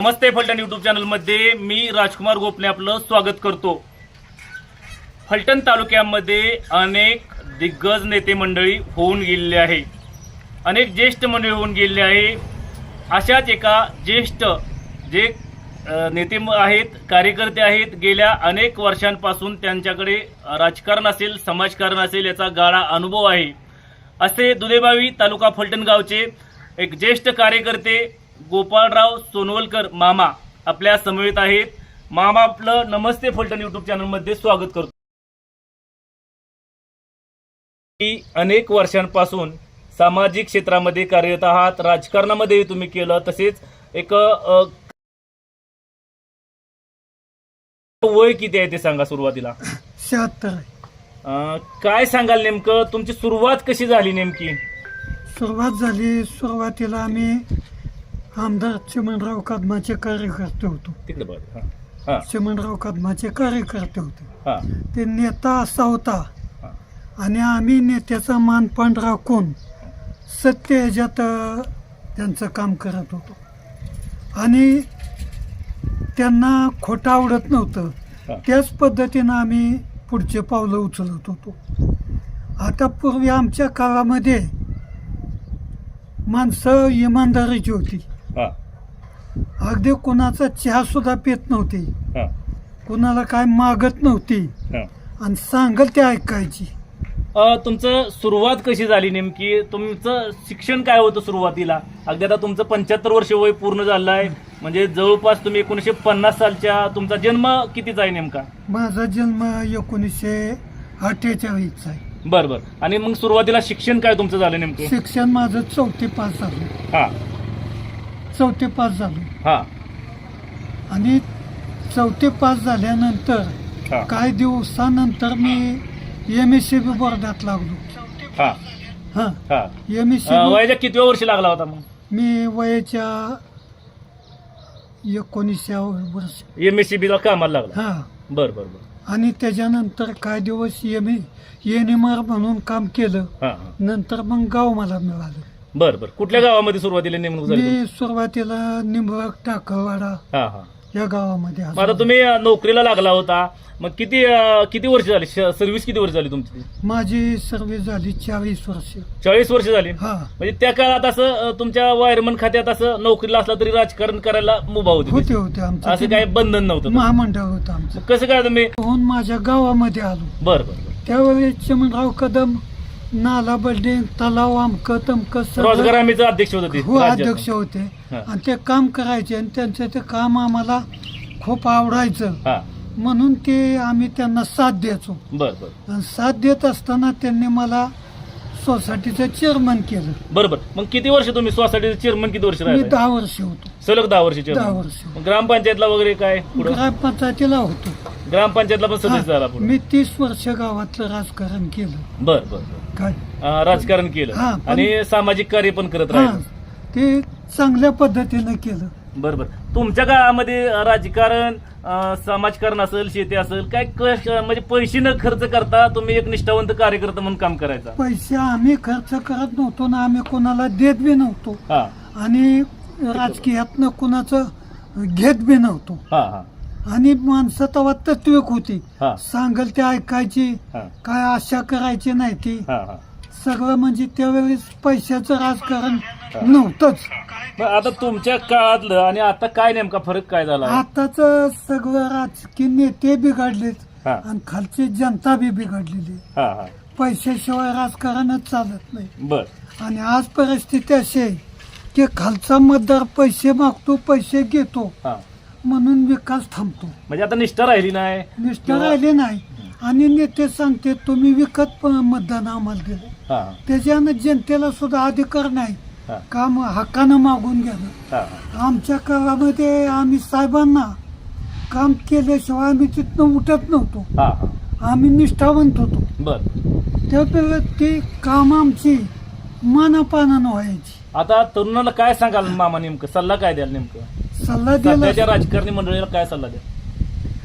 नमस्ते Phaltan YouTube चॅनलमध्ये मी राजकुमार गोपने आपलं स्वागत करतो. फलटण तालुक्यामध्ये अनेक दिग्गज नेते मंडळी होऊन गेलेले आहे. अनेक ज्येष्ठ मंडळी होऊन गेलेले आहे. अशाच एका ज्येष्ठ जे नेते आहेत कार्यकर्ते आहेत गेल्या अनेक वर्षांपासून त्यांच्याकडे राजकारण असेल समाजकारण असेल याचा गाळा अनुभव आहे. असे दुलेबावी तालुका फलटण गावचे एक ज्येष्ठ कार्यकर्ते गोपाळराव सोनवलकर मामा आपल्या समवेत आहेत. मामा आपलं नमस्ते फलटण युट्यूब चॅनलमध्ये स्वागत करतो. की अनेक वर्षांपासून सामाजिक क्षेत्रामध्ये कार्यरत आहात. राजकारणामध्ये तुम्ही केलं तसेच एक अ, वय किती आहे ते सांगा सुरुवातीला. शहात्तर आहे. अ, काय सांगाल नेमकं? तुमची सुरुवात कशी झाली नेमकी? सुरुवात झाली सुरुवातीला आम्ही आमदार चिमणराव कदमाचे कार्यकर्ते होतो तिकडे बघ हा हा चिमणराव कदमाचे कार्यकर्ते होते हा ते नेता असा होता. आणि आम्ही नेत्याचा मानपान राखून सत्य ह्याच्यात अ, त्यांचं काम करत होतो आणि त्यांना खोटं आवडत नव्हतं हा. त्याच पद्धतीनं आम्ही पुढचे पावलं उचलत होतो आता पूर्वी आमच्या काळामध्ये माणसं इमानदारीची होती अगदी कुणाचा चहा सुद्धा पित नव्हती. हा. कुणाला काय मागत नव्हती. हा. आणि सांगल ते ऐकायची. अ, तुमचं सुरुवात कशी झाली नेमकी? तुमचं शिक्षण काय होतं सुरुवातीला? अगदी आता तुमचं पंच्याहत्तर वर्ष वय पूर्ण झालं आहे म्हणजे जवळपास तुम्ही एकोणीशे पन्नास सालच्या तुमचा जन्म कितीचा आहे नेमका? माझा जन्म एकोणीसशे अठ्ठेचाळीसचा आहे. बर बर. आणि मग सुरुवातीला शिक्षण काय तुमचं झालं नेमकं? शिक्षण माझं चौथी पास झालं. हा. चौथी पास झालो. हा. आणि चौथी पास झाल्यानंतर हा. काही दिवसानंतर मी एम एस सी बी बोर्डात लागलो. हा. हां. हा. एम एस सी अ, वयाच्या कितव्या वर्षी लागला होता मग? मी वयाच्या एकोणीसच्या वर्ष. एम एस सी बीला कामाला लागला. हां. बर बर बर. आणि त्याच्यानंतर काही दिवस एम एन एम आर म्हणून काम केलं. हा हा. नंतर मग गाव मला मिळालं. बर बर. कुठल्या गावामध्ये सुरुवातीला नेमणूक झाली तुमची? मी सुरुवातीला हा हा. या गावामध्ये मग आता. तुम्ही अ, नोकरीला लागला होता. मग किती अ, किती वर्ष झाली? सर्व्हिस किती वर्ष झाली तुमची? माझी सर्व्हिस झाली चाळीस वर्ष. चाळीस वर्ष झाली? हा. म्हणजे त्या काळात असं अ, तुमच्या वायरमन खात्यात असं नोकरीला असला तरी राजकारण करायला मुभा होती होते होते आमचं. असं काय बंधन नव्हतं महामंडळ होतं आमचं. मग कसं काय तुम्ही? होऊन माझ्या गावामध्ये आलो? बर बर बर. त्यावेळी चिमणराव कदम नाला बिल्डिंग तलाव अमकं तमकं रोजगार सगळं हमीचे अध्यक्ष होते ते हो राज्यात. अध्यक्ष होते. हा. आणि ते काम करायचे आणि त्यांचं ते काम आम्हाला खूप आवडायचं. हा. म्हणून ते आम्ही त्यांना साथ द्यायचो. बर बर. आणि साथ देत असताना त्यांनी मला सोसायटीचं चेअरमन केलं. बरोबर मग किती वर्ष तुम्ही सोसायटीचे चेअरमन किती वर्ष मी राहिले दहा वर्ष होतो. सलग दहा वर्ष दहा वर्ष ग्रामपंचायतला वगैरे काय? पुढं? ग्रामपंचायतीला होतो. ग्रामपंचायतला पण सदस्य झाला हा, पुढे. मी तीस वर्ष गावातलं राजकारण केलं. बर बर बर. काय? अं, राजकारण केलं. पण- आणि सामाजिक कार्य पण करत हा राहिलं ते चांगल्या पद्धतीनं केलं. बर बर. तुमच्या काळामध्ये राजकारण अं, समाजकारण असेल शेती असेल काय कश म्हणजे पैसे न खर्च करता तुम्ही एक निष्ठावंत कार्यकर्ता म्हणून काम करायचा? पैसे आम्ही खर्च करत नव्हतो ना आम्ही कोणाला देत बी नव्हतो. हा. आणि राजकीयातनं कुणाचं घेत बी नव्हतो. हा हा. आणि माणसं तेव्हा तत्विक होती. हा. सांगल ते ऐकायची. हा. काय आशा करायची नाही ती. हा हा. सगळं म्हणजे त्यावेळेस पैशाचं राजकारण नव्हतंच. मग आता तुमच्या काळातलं आणि आता काय नेमका फरक काय झाला? आताच सगळं राजकीय नेते बिघडलेत हा. आणि खालची जनता बी बिघडलेली. हा हा. पैशाशिवाय राजकारणच चालत नाही. बर. आणि आज परिस्थिती अशी आहे की खालचा मतदार पैसे मागतो पैसे घेतो. हा. म्हणून विकास थांबतो. म्हणजे आता निष्ठा राहिली नाही? निष्ठा किंवा- राहिले नाही. आणि नेते सांगते तुम्ही विकत प- मतदान आम्हाला दिलं. हा. त्याच्यानं जनतेला सुद्धा अधिकार नाही. हा. काम हक्कानं मागून हा हा. आमच्या काळामध्ये आम्ही साहेबांना काम केल्याशिवाय आम्ही तिथनं उठत नव्हतो. हा हा. आम्ही निष्ठावंत होतो. बर. त्यावेळेला ती काम आमची मानापानानं व्हायची. आता तरुणाला काय सांगाल मामा नेमकं? सल्ला काय द्याल नेमकं? सल्ला दिला. सध्याच्या राजकारणी मंडळीला काय सल्ला द्या?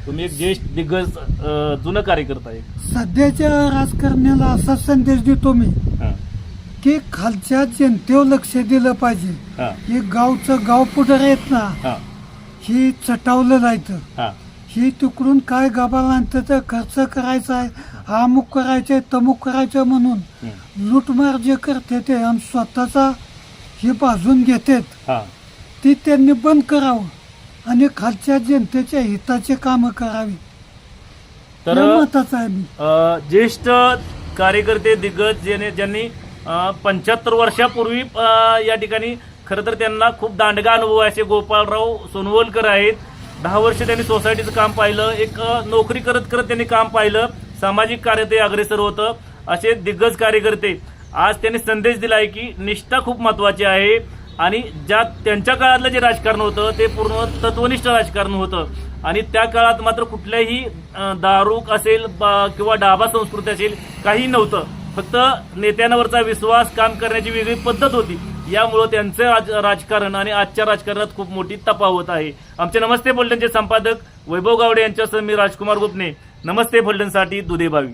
तुम्ही एक ज्येष्ठ दिग्गज अं, जुनं कार्यकर्ता आहे. सध्याच्या राजकारण्याला असा संदेश देतो मी हा, की खालच्या जनतेवर लक्ष दिलं पाहिजे. हा, हे गावचं गाव पुढे येत ना हा, ही चटावलं जायचं. हा. ही तिकडून काय गबाळ आणतं तर खर्च करायचा आहे अमुक करायचंय तमुक करायचं म्हणून हम्म. लूटमार जे करते ते आणि स्वतःचा हे बाजून घेतात. हा. ती त्यांनी बंद करावं आणि खालच्या जनतेच्या हिताचे कामं करावी. तर मताचा आहे मी. अ, ज्येष्ठ कार्यकर्ते दिग्गज ज्याने ज्यांनी पंच्याहत्तर वर्षापूर्वी अ, या ठिकाणी खरं तर त्यांना खूप दांडगा अनुभव आहे असे गोपाळराव सोनवलकर आहेत. दहा वर्ष त्यांनी सोसायटीचं काम पाहिलं एक अ, नोकरी करत करत त्यांनी काम पाहिलं सामाजिक कार्य ते अग्रेसर होतं. असे दिग्गज कार्यकर्ते आज त्यांनी संदेश दिला आहे की निष्ठा खूप महत्वाची आहे. आणि ज्या त्यांच्या काळातलं जे राजकारण होतं ते पूर्ण तत्वनिष्ठ राजकारण होतं. आणि त्या काळात मात्र कुठल्याही दारूक असेल बा- किंवा डाबा संस्कृती असेल काही नव्हतं. फक्त नेत्यांवरचा विश्वास काम करण्याची वेगळी पद्धत होती. यामुळं त्यांचं राज राजकारण आणि आजच्या राजकारणात खूप मोठी तपावत आहे. आमचे नमस्ते फलटणचे संपादक वैभव गावडे यांच्यासह मी राजकुमार गुप्ने. नमस्ते फलटणसाठी दुधेभावी